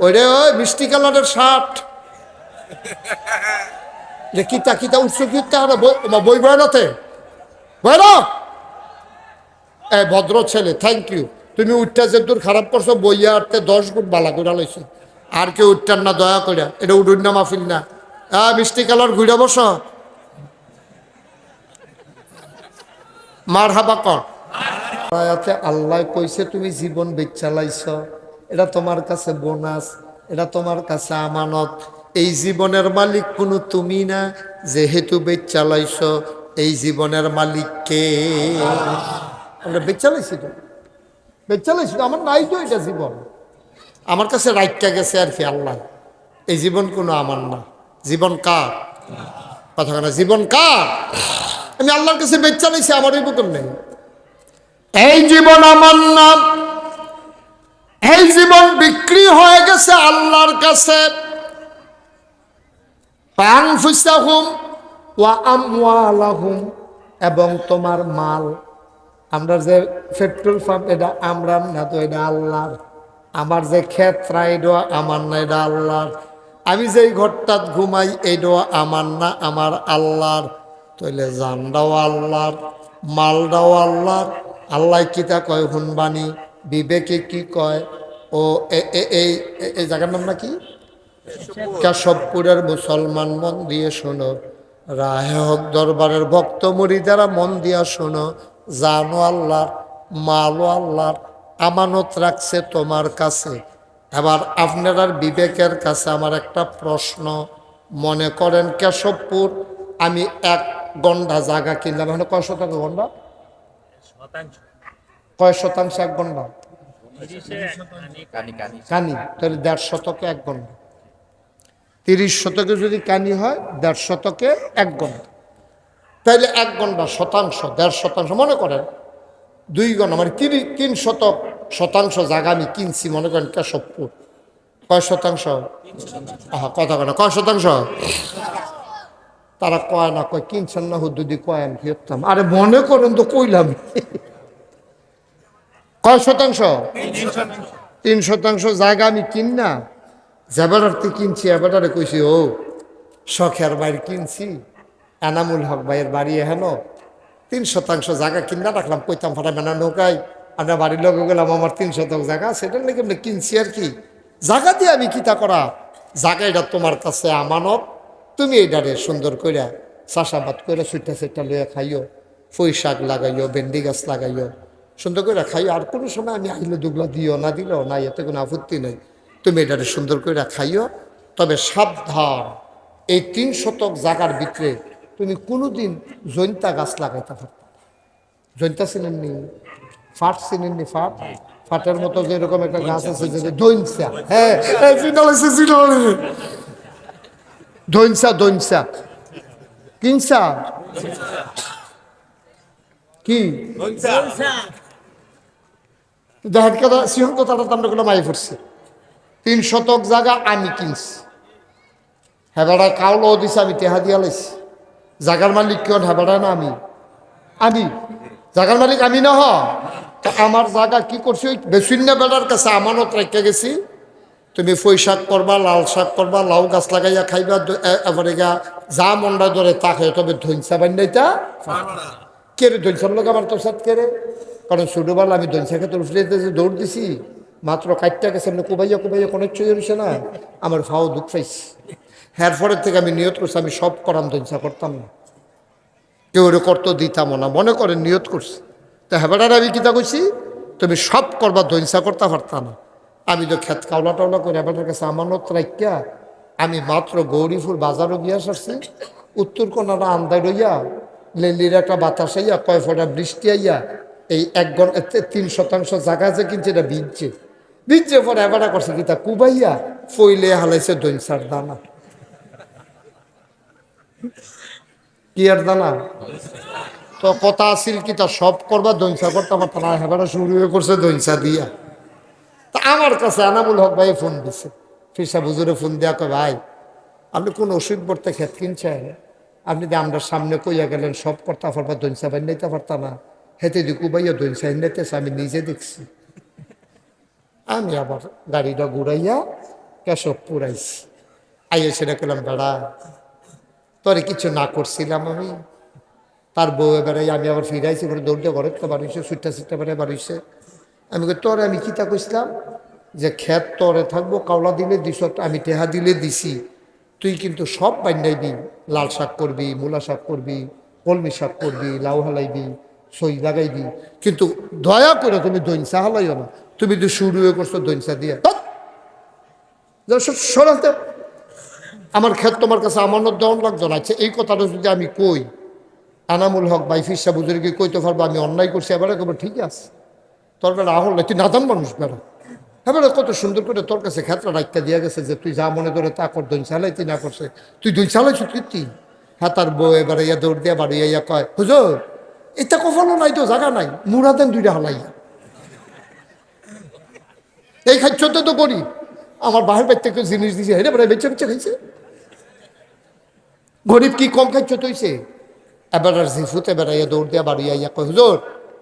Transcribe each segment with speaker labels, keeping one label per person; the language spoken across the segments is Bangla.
Speaker 1: ওই রে ওই মিষ্টি কালারের শার্ট। যে কিতা কিতা উৎস কিতা বই বয়নাতে বয়না এ ভদ্র ছেলে থ্যাংক ইউ তুমি উঠটা যে দূর খারাপ করছ, বইয়া আটতে দশ গুণ বালা করে লইছো। আর কেউ উঠটার না দয়া কইরা, এটা উডুন না মাহফিল না। আ, মিষ্টি কালার ঘুরে বস। মার হাবা কর। আল্লাহ কইছে, তুমি জীবন বেচালাইছ। এটা তোমার কাছে বোনাস, এটা তোমার কাছে আমানত। এই জীবনের মালিক কোনো তুমি না, যেহেতু বেচালাইছ এই জীবনের মালিক কে? আমরা বেচালাইছি তো। বেচালাইছি তো, আমার নাই তো এটা জীবন। আমার কাছে রাইটটা গেছে আর কি আল্লাহ। এই জীবন কোনো আমার না। জীবন কার? কথা না, জীবন কার? আমি আল্লাহর কাছে বেচালাইছি আমার এই বোতল নেই। এই জীবন আমার নাম এই জীবন বিক্রি হয়ে গেছে আল্লাহর কাছে। এবং তোমার মাল। আমরা যে পেট্রোল পাম্প, এটা আমরা না তো, এটা আল্লাহর। আমার যে ক্ষেত্রা এটা আমার না, এটা আল্লাহর। আমি যেই ঘরটাত ঘুমাই, এটাও আমার না, আমার আল্লাহর। তইলে জানটাও আল্লাহর মালটাও আল্লাহর। আল্লাহ কিতা কয় হুনবানি বিবেকে কি কয়? ও এই এই জায়গার নাম নাকি? কেশবপুরের মুসলমান মন দিয়ে শোনো। রাহে হক দরবারের ভক্ত মুড়িদারা মন দিয়া শোনো। জানো আল্লাহর মালো আল্লাহর আমানত রাখছে তোমার কাছে। এবার আপনার বিবেকের কাছে আমার একটা প্রশ্ন। মনে করেন কেশবপুর আমি এক গন্ডা জায়গা কিনলাম। এখানে কয় শতাংশ গন্ডা? কয় শতাংশ এক গন্ডা? কানি তাহলে দেড় শতকে এক ঘণ্টা তিরিশ শতকে যদি কানি হয় দেড় শতকে এক ঘণ্টা তাহলে এক ঘণ্টা শতাংশ দেড় শতাংশ মনে করেন দুই ঘণ্টা মানে তিরিশ তিন শতক শতাংশ জায়গা আমি কিনছি মনে করেন কেশবপুর। কয় শতাংশ? আহা কথা কয় না কয় শতাংশ? তারা কয় না কয় কিনছেন না হুদ্দুদি কয় আমি আরে মনে করেন তো কইলাম। কয় শতাংশ? তিন শতাংশ। জায়গা আমি কিন না। জেবারার্থে কিনছি এবারে কইছি, ও, শখের বাইর কিনছি, এনামুল হক ভাইয়ের বাড়ি হেন তিন শতাংশ জায়গা কিনা রাখলাম, কইতাম ফাটা মেনা নৌকায়, আমরা বাড়ির লোক গেলাম, আমার তিন শতাংশ জায়গা সেটার লেগে আমরা কিনছি আর কি। জায়গা দিয়ে আমি কিতা করা? জায়গা এটা তোমার কাছে আমানত, তুমি এইটারে সুন্দর কইরা চাষাবাদ করে সুইটা সুইটা লইয়া খাইও ফুই শাক লাগাইও, ভেন্ডি গাছ লাগাইও সুন্দর করে খাইও আর কোনো সময় আমি আইলে দুগলা দিও না দিলেও না এতে কোনো আপত্তি নেই। তুমি এটারে সুন্দর করে খাইও। তবে সাবধান, এই তিন শতক জাগার ভিতরে তুমি কোনোদিন জৈন্তা গাছ লাগাইতে পারত জৈন্তা চিনেননি? ফাট চিনেননি? ফাট? ফাটের মতো যেরকম একটা গাছ আছে যে দৈনসা। হ্যাঁ। দৈনসা দৈনসা। কিনসা? কি? দেখেন কথা সিংহ কথাটা তো আমরা কোনো মাই পড়ছে। তিন শতক জায়গা আমি কিনছি। হেবাড়া কাউলো দিছে আমি টেহা দিয়া লাইছি। জাগার মালিক কেউ হেবাড়া না আমি। আমি? জাগার মালিক আমি না হ আমার জায়গা কি করছি? ওই বেসুন্যা বেড়ার কাছে আমানত রেখে গেছি। তুমি ফই শাক করবা লাল শাক করবা লাউ গাছ লাগাইয়া খাইবা এবারে গা যা মন্ডা ধরে তা খাই তবে ধৈনসা বান্ধাইতা কে রে ধৈনসার লোক আমার তোর সাথে কে রে? কারণ ছোটবেলা আমি ধৈনসা খেতে উঠলে যে দৌড় দিছি, মাত্র কাটটা গেছে এমনি কুবাইয়া কুবাইয়া কোনো চুই রয়েছে না, আমার ভাও দুঃখ পাইছি। হ্যার পরের থেকে আমি নিয়ত করছি, আমি সব করাম ধৈনসা করতাম না। কেউ ওরে করতো দিতামও না, মনে করে নিয়ত করছি। তো হেবাটার আমি কিতা কইছি, তুমি সব করবা ধৈনসা করতে পারতাম না। আমি তো খেত কাউলা টাউলা করে হেবাটার কাছে আমানত রাখিয়া, আমি মাত্র গৌরীপুর বাজারও গিয়া সারছি উত্তর কোনারা আন্দায় রইয়া লেলির একটা বাতাস আইয়া, কয় ফোটা বৃষ্টি আইয়া এই এক তিন শতাংশ জায়গা যে কিনছে, এটা ভিজছে ভিজছে পরে এবারা করছে কিতা কুবাইয়া ফইলে হালাইছে দৈনসার দানা। কি আর দানা? তো কথা আছিল কি তা, সব করবা দৈনসা করতে পারতাম না হেবারা শুরু হয়ে করছে দৈনসা দিয়া। তা আমার কাছে আনামুল হক ভাই ফোন দিছে। ফিরসা বুজুরে ফোন দেয়া কয়, ভাই, আপনি কোন ওষুধ পড়তে খেত কিনছেন? আপনি যে আমরা সামনে কইয়া গেলেন, সব করতে পারবা দৈনসা বাই নিতে পারতাম না। হেতে দিকু ভাইয়া দৈনসা নিতেছে আমি নিজে দেখছি আমি আবার গাড়িটা ঘুরাইয়া কেশবপুর আইছি আইয়া সেটা করলাম বেড়া তোরে কিছু না করছিলাম আমি তার বউ এবারে আমি আবার ফিরাইছি করে দৌড়তে ঘরে তো বাড়িছে সুইটা সুইটা বেড়ে বাড়িছে আমি তোরে আমি কিতা কইছিলাম যে ক্ষেত তরে থাকব কাওলা দিলে দিস আমি টেহা দিলে দিছি তুই কিন্তু সব বান্যাইবি লাল শাক করবি মূলা শাক করবি কলমি শাক করবি লাউ হালাইবি সই লাগাইবি কিন্তু দয়া করে তুমি দৈনসা হালাইও না। তুমি তো শুরু হয়ে করছ, দৈনসা দিয়ে। সরাতে আমার ক্ষেত তোমার কাছে আমানত দেওয়ান লাগতো না আচ্ছা এই কথাটা যদি আমি কই, আনামুল হক বাই ফিসা বুজুর্গে কইতে পারব, আমি অন্যায় করছি। এবারে কবে ঠিক আছে। তোর বেলা আহল তুই নাদান মানুষ বেড়া। এবারে কত সুন্দর করে তোর কাছে ক্ষেত্রে রাখতে দিয়া গেছে যে তুই যা মনে করে তা কর দই চালাই তুই না করছে। তুই দই চালাইছ কীর্তি হ্যাঁ তার বউ এবারে ইয়া দৌড় দিয়া বাড়ি ইয়া কয়, হুজুর এটা কখনো নাই তো জায়গা নাই। মুড়া দেন দুইটা হালাইয়া। এই খাচ্ছতে তো করি। আমার বাহির বাড়ি থেকে জিনিস দিছে, হেরে বেড়ে বেচে বেচে খাইছে। গরিব কি কম খাচ্ছ তৈছে এবার আর জিফুতে বেড়াইয়া দৌড় দিয়া বাড়ি আইয়া কয়, হুজুর,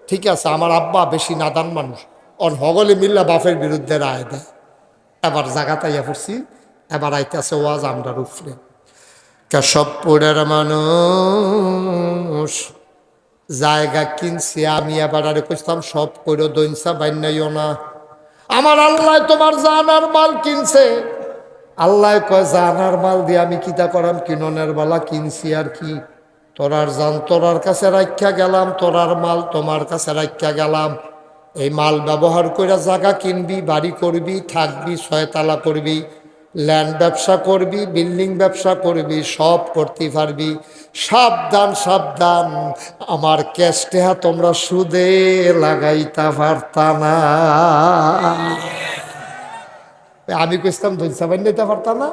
Speaker 1: ঠিক আছে, আমার আব্বা বেশি নাদান মানুষ। অন হগলে মিল্লা বাপের বিরুদ্ধে রায় দেয়। এবার জাগাতে আইয়া পড়ছি, এবার আইতেছে ওয়াজ আমরার উপরে। কেশবপুরের মানুষ জায়গা কিনছি, আমি আবার আরে কইতাম সব কইরো দইনসা বাইনাইও না। আমার আল্লাহ তোমার জানার মাল কিনছে। আল্লাহ কয়, জানার মাল দিয়ে আমি কিতা করাম? কিননের বালা কিনছি আর কি। তোরার জান তোরার কাছে রাখা গেলাম তোরার মাল তোমার কাছে রাখা গেলাম। এই মাল ব্যবহার করে জায়গা কিনবি, বাড়ি করবি, থাকবি, ছয়তলা করবি। ল্যান্ড ব্যবসা করবি বিল্ডিং ব্যবসা করবি, সব করতে পারবি। সাবধান সাবধান, আমার ক্যাশটেহা তোমরা সুদে লাগাইতে পারতা না। আমি কইতাম ধৈর্য বান নিতে পারতাম না।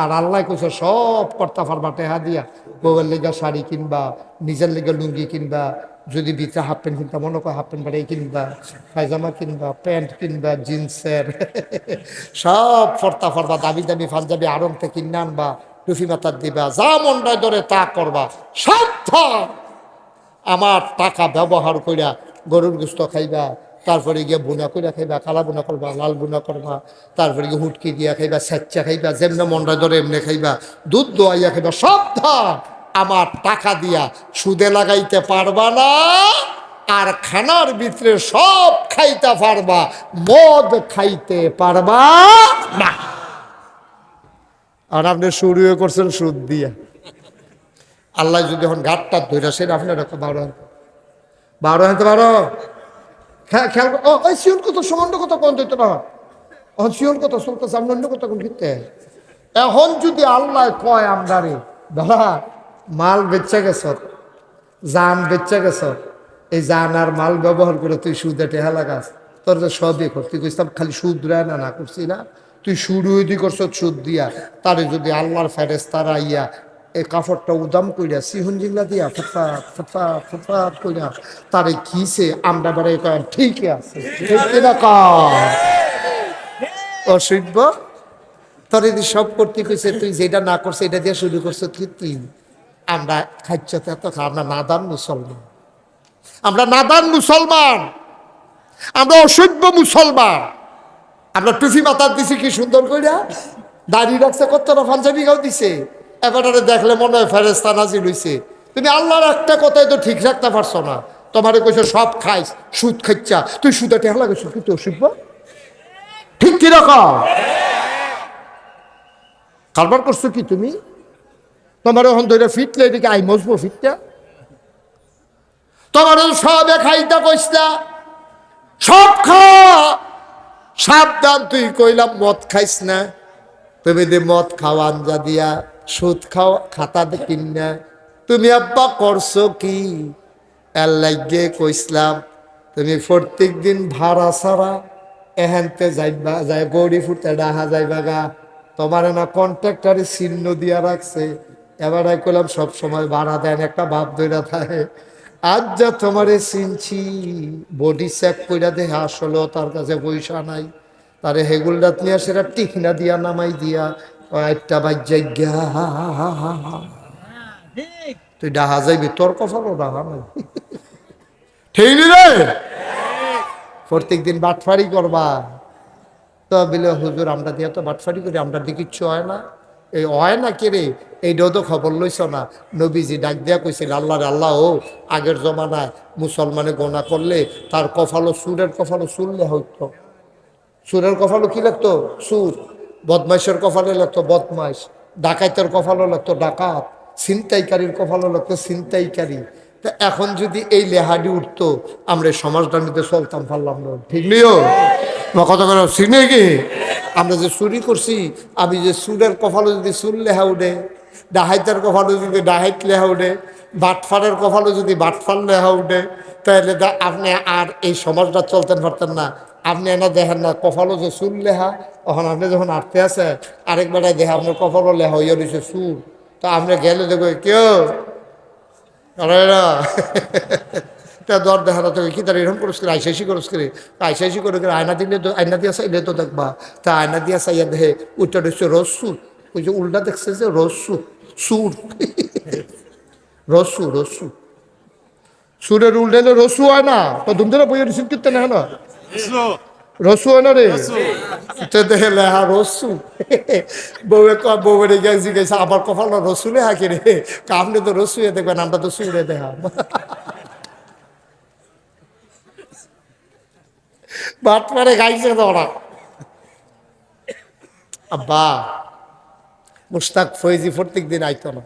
Speaker 1: আর আল্লাহ কইছে, সব করতে পারবা টেহা দিয়া, বউয়ের লেগা শাড়ি কিনবা, নিজের লেগে লুঙ্গি কিনবা যদি ভিতরে হাফ প্যান্ট কিনবা মনে কর হাফ প্যান্ট বাড়াই কিনবা, পায়জামা কিনবা, প্যান্ট কিনবা, জিন্সের, সব ফর্তা ফরবা দামি দামি পাঞ্জাবি আড়ংতে কিনে আনবা টুফি মাথার দিবা, যা মনটায় ধরে তা করবা সাবধান আমার টাকা ব্যবহার কইরা গরুর গুস্ত খাইবা, তারপরে গিয়ে বুনা কইরা খাইবা, কালা বুনা করবা, লাল বুনা করবা, তারপরে গিয়ে হুটকি দিয়া খাইবা, স্যাচ্চা খাইবা, যেমনে মনটা ধরে এমনি খাইবা, দুধ দোয়াইয়া খাইবা সব আমার টাকা দিয়া সুদে লাগাইতে পারবা না, আর খানার ভিতরে সব খাইতে পারবা, মদ খাইতে পারবা না। আর আপনি শুরু করছেন সুদ দিয়া। আল্লাহ যদি এখন ঘাটটা ধরে সেটা আপনার বারো বারো হাতে বারো। খেয়াল খেয়াল ওই শিওন কত সমান্য কত কোন দিত না? এখন শিওন কত চলতে সামন্য কত কোন এখন যদি আল্লাহ কয় আমদারে দাদা মাল বেচে গেছ জান বেচে গেছ এই জান আর মাল ব্যবহার করে তুই সুদে টেহা লাগাস। তোর তো সবই কর তুই কইতাম খালি সুদ রায় না না করছি না। তুই শুরু দি করছ সুদ দিয়া। তারে যদি আল্লাহর ফেরেস তারা ইয়া এই কাপড়টা উদাম কইরা, সিহন জিল্লা দিয়া, ফুটফাট ফুটফাট ফুটফাট কইরা, তারে খিসে আমরা বেড়ে কয় আছে ঠিক কিনা কর তোর যদি সব করতে কইছে, তুই যেটা না করছে, এটা দিয়ে শুরু করছ তুই তুই আমরা খাচ্ছতে এত আমরা নাদান মুসলমান। আমরা নাদান মুসলমান। আমরা অসভ্য মুসলমান। আমরা টুফি মাথার দিছি কি সুন্দর কইরা? দাঁড়িয়ে রাখছে কতটা পাঞ্জাবি গাও দিছে। এবারে দেখলে মনে হয় ফেরেস্তা নাজিল হইছে। তুমি আল্লাহর একটা কথাই তো ঠিক রাখতে পারছ না। তোমারে কইছে, সব খাইস সুদ খাইচ্ছা। তুই সুদে টেহা লাগে সুদ কিন্তু অসভ্য? ঠিক কীরকম? কারবার করছ কি তুমি? তোমার এখন ধরে ফিটলে এদিকে আই মজবো ফিটটা তোমার সবে খাইতে কইসলা। সব খা। সাবধান, তুই কইলাম মদ খাইস না। তুমি যে মদ খাও, আঞ্জা দিয়া, সুদ খাও, খাতা দেখিন না। তুমি আব্বা করছ কি? এর লাগে কইসলাম, তুমি প্রত্যেক দিন ভাড়া ছাড়া এহেনতে যাইবা, যাই গৌরী ফুটে ডাহা যাইবা গা। তোমার না কন্ট্রাক্টারে চিহ্ন দিয়া রাখছে। এবার আমি কইলাম, সব সময় ভাড়া দেন, একটা ভাব ধরে থাকে। আজ যা তোমারে চিনছি বডি চেক কইরা দেখে আসলো, তার কাছে পয়সা নাই। তারে হেগুলডাত নিয়ে সেটা টিকনা দিয়া, নামাই দিয়া একটা বাজ্যাই গা। তুই ডাহা যাইবি, তোর কপালও ডাহা নাই। ঠিক রে? প্রত্যেক দিন বাটফারি করবা। তো বিলে, হুজুর, আমরা দিয়ে তো বাটফাটি করি, আমরা কিচ্ছু হয় না। এই হয় না কে রে এইটাও তো খবর লইছ না। নবীজি ডাক দিয়া কইছিল আল্লাহ রে আল্লাহ ও, আগের জমানায় মুসলমানে গোনা করলে তার কফালো সুরের কফালো সুরলে হইতো। সুরের কফালো কি লাগতো? সুর। বদমাইশের কফালে লাগতো বদমাইশ। ডাকাইতের কফালো লাগতো ডাকাত। ছিনতাইকারীর কফালো লাগতো ছিনতাইকারী। তা এখন যদি এই লেহাডি উঠতো, আমরা এই সমাজটার মধ্যে চলতাম পারলাম না। ঠিক নিও আমার কথা করে চিনে কি? আমরা যে চুরি করছি, আমি যে সুরের কফালো যদি সুর লেহা উঠে, ডাহাইতের কফালো যদি ডাহাইত লেহা উঠে, বাটফারের কফালো যদি বাটফার লেহা উঠে, তাহলে আপনি আর এই সমাজটা চলতেন পারতেন না। আপনি এনা দেখেন না কপালও যে চুল লেহা তখন আপনি যখন আটতে আছে, আরেক বেলায় দেখে আপনার কপালও লেহা হইয়া রয়েছে চুল। তো আপনি গেলে দেখো কেউ না। তা দর দেখা তোকে কি তার এরকম করস করে আইসাইসি করস করে আইসাইসি করে করে আয়না দিলে তো, আয়না দিয়া চাইলে তো দেখবা, তা আয়না দিয়া চাইয়া দেখে উল্টা রয়েছে রসুর ওই যে উল্টা দেখছে যে রসু সুর রসু রসু সুরের উল্টাইলে রসু হয় না তো ধুমধুরা বইয়ে রিসিভ করতে না না। রসু হয় না রে। তো দেখে লেহা রসু বউয়ে ক বউয়ের গিয়ে জিজ্ঞেস, আবার কপাল রসুলে হাকি রে আপনি তো রসুয়ে দেখবেন আমরা তো সুরে দেখা বাট মারে গাইছে ওরা আব্বা মুস্তাক ফৈজি প্রত্যেক দিন আইতো না।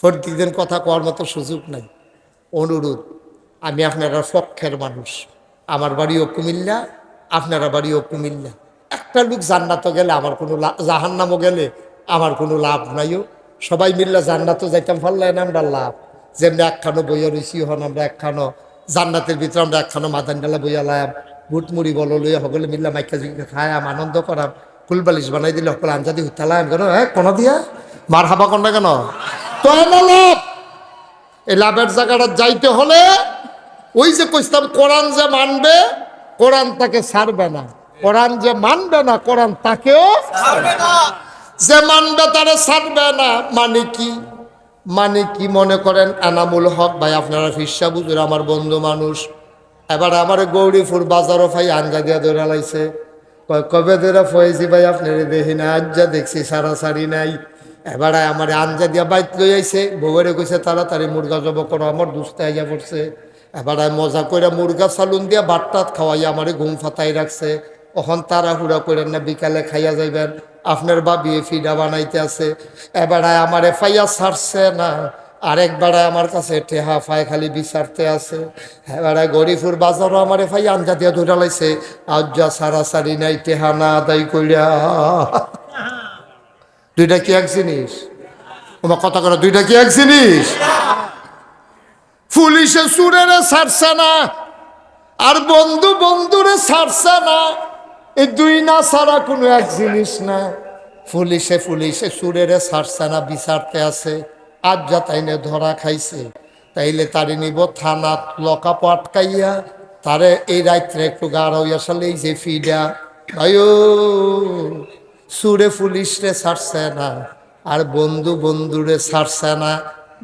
Speaker 1: প্রত্যেক দিন কথা কওয়ার মতো সুযোগ নাই। অনুরোধ, আমি আপনারা পক্ষের মানুষ। আমার বাড়িও কুমিল্লা, আপনারা বাড়িও কুমিল্লা। একটা লোক জান্নাতও গেলে আমার কোনো জাহান্নামও গেলে আমার কোনো লাভ নাইও। সবাই মিল্লা জান্নাতও যাইতাম পারলাই না আমরা লাভ। যেমনি একখানো বইয়া রয়েছি হন, আমরা একখানো জান্নাতের ভিতরে আমরা একখানো মাদান ডালা বইয়া লাম বুট মুড়ি, বলো লইয়া সকলে মিল্লা মাইকা জুইকা খায়াম আনন্দ করাম ফুলবালিশ বানাই দিলে সকলে আঞ্জাদি হুতালাম কেন? হ্যাঁ কোনো দিয়া? মার হাবা কেন? লাভ? এই লাভের জায়গাটা যাইতে হলে ওই যে কইতাম কোরআন যে মানবে, কোরআন তাকে ছাড়বে না। কোরআন যে মানবে না, কোরআন তাকেও যে মানবে তারে ছাড়বে না মানে কি? মানে কি মনে করেন? এনামুল হক, ভাই, আপনারা ফিসা বুঝুন আমার বন্ধু মানুষ। এবার আমার গৌরীপুর বাজারও ভাই আঞ্জা দিয়া ধরে লাইছে। কবে ধরে ফয়েছি ভাই, আপনার দেখি না আজ্জা দেখছি সারাসারি নাই। এবারে আমার আঞ্জা দিয়া বাইক লই আইছে। বউরে কইছে, তাড়াতাড়ি মুরগা জব করো, আমার দুস্তে আইয়া পড়ছে। এবারে মজা করে মুরগা সালুন দিয়া বাট্টাত খাওয়াইয়া আমারে ঘুম ফাতাই রাখছে। ওখান তাড়াহুড়া করেন না বিকালে খাইয়া যাইবেন। আপনার বাবি ফিডা বানাইতে আছে। এবারে আমারে ফাইয়া ছাড়ছে না। আরেকবারে আমার কাছে টেহা ফাই খালি বিচারতে আছে। এবারে গরিপুর বাজারও আমারে ফাই আঞ্জা দিয়া ধরে লাইছে। আজ্জা সারা সারি নাই, টেহা না আদায় কইরা। দুইটা কি এক জিনিস? তোমার কথা করে দুইটা কি এক জিনিস? পুলিশে সুরেরে ছাড়ছে না। আর বন্ধু বন্ধুরে ছাড়ছে না। এই দুই না ছাড়া কোনো এক জিনিস না। পুলিশে পুলিশে সুরেরে ছাড়ছে না, বিচারতে আছে। আজ যা তাইনে ধরা খাইছে, তাইলে তারে নিব থানাত লকাপ আটকাইয়া, তারে এই রাত্রে একটু গাঢ় হইয়া সালে এই যে ফিডা। আয়ো, সুরে পুলিশরে ছাড়ছে না, আর বন্ধু বন্ধুরে ছাড়ছে না।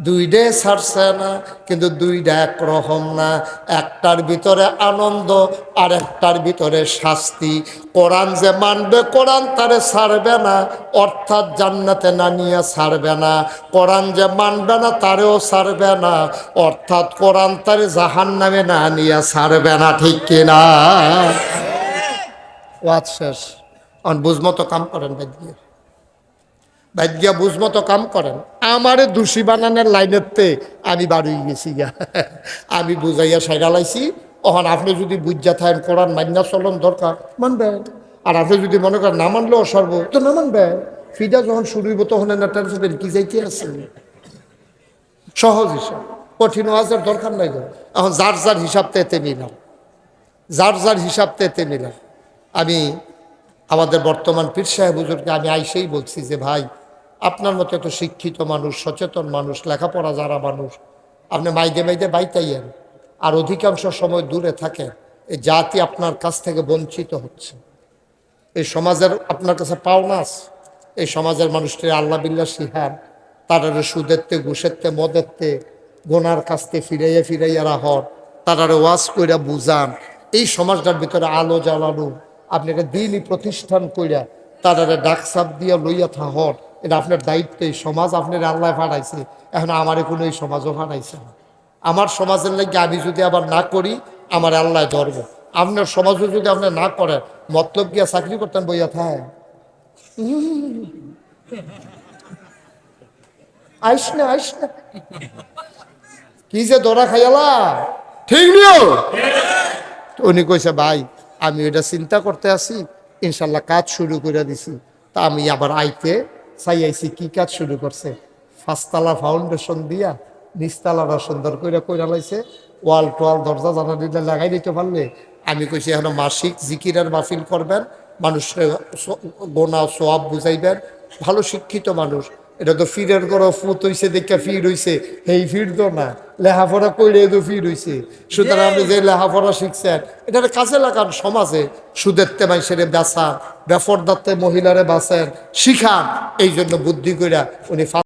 Speaker 1: দুইটাই ছাড়ছে না কিন্তু দুইটা একরকম না। একটার ভিতরে আনন্দ আর একটার ভিতরে শাস্তি। কোরআন যে মানবে কোরআন তারে ছাড়বে না অর্থাৎ জান্নাতে না নিয়ে ছাড়বে না। কোরআন যে মানবে না তারেও ছাড়বে না অর্থাৎ কোরআন তারে জাহান নামে না নিয়ে ছাড়বে না ঠিক কিনা? ওয়াজ শেষ। অন বুঝমতো কাম করেন ভাই দিয়ে ভাগ্যা বুঝমতো কাম করেন। আমারে দোষী বানানোর লাইনেতে আমি বাড়ি গেছি গা। আমি বুঝাইয়া সাইরা লাইছি। ওখান আপনি যদি বুঝা থাকেন কোরআন মান্যা চলন দরকার, মানবেন। আর আপনি যদি মনে করেন না মানলেও সর্ব, তো না মানবেন। ফিডা যখন শুরু তখন না টেনশন কি যাইতে আছে? সহজ হিসাব। কঠিন ওয়াজের দরকার নাই এখন যার যার হিসাব তেতে মিলাম যার যার হিসাব তেতে মিলাম আমি আমাদের বর্তমান পীর সাহেব হুজুরকে আমি আইসেই বলছি যে, ভাই আপনার মতো এত শিক্ষিত মানুষ, সচেতন মানুষ, লেখাপড়া যারা মানুষ, আপনি মাইদে মাইদে বাইতাইয়েন। আর অধিকাংশ সময় দূরে থাকেন। এই জাতি আপনার কাছ থেকে বঞ্চিত হচ্ছে। এই সমাজের আপনার কাছে পাওনা আছে। এই সমাজের মানুষটি আল্লাহ বিল্লা সিহান তারা সুদেরতে, ঘুষেরতে, মদেরতে, গোনার কাছতে ফিরাইয়া ফিরাইয়া রাহর তারারে ওয়াজ কইরা বুঝান। এই সমাজটার ভিতরে আলো জ্বালানো আপনাকে দিনই প্রতিষ্ঠান কইরা তারা ডাক সাপ দিয়া লইয়া থাহর। এটা আপনার দায়িত্ব, এই সমাজ আপনার আল্লাহ ফাটাইছে এখন আমারে কোনো এই সমাজও ফাটাইছে না। আমার সমাজের লাগে আমি যদি আবার না করি, আমার আল্লাহ ধরব। আপনার সমাজও যদি আপনি না করেন, মতলব গিয়া চাকরি করতেন বইয়া থায়? আইস না আইস না। কি যে দরা খাইয়ালা? ঠিক উনি কইছে, ভাই, আমি এটা চিন্তা করতে আছি ইনশাল্লাহ কাজ শুরু করে দিছি। তা আমি আবার আইতে চাই আইছি কি কাজ শুরু করছে? ফাঁসতলা ফাউন্ডেশন দিয়া নিচতলাটা সুন্দর করে কইরা লাইছে। ওয়াল টোয়াল, দরজা জানা দিলে লাগাই দিতে পারলে আমি কইছি এখন মাসিক জিকিরের মাহফিল করবেন, মানুষের গোনা সোয়াব বুঝাইবেন, ভালো শিক্ষিত মানুষ। এটা তো ফিরের করো ফুত হইছে, দেখা ফির হইছে। এই ফির তো না। লেহাপড়া কইলে তো ফির হইছে। সুতরাং আপনি যে লেহাপড়া শিখছেন এটা কাজে লাগান সমাজে। সুদের তেমাই সেরে বেসা বেফরদাতে মহিলারে বাঁচেন, শিখান। এই জন্য বুদ্ধি কইরা উনি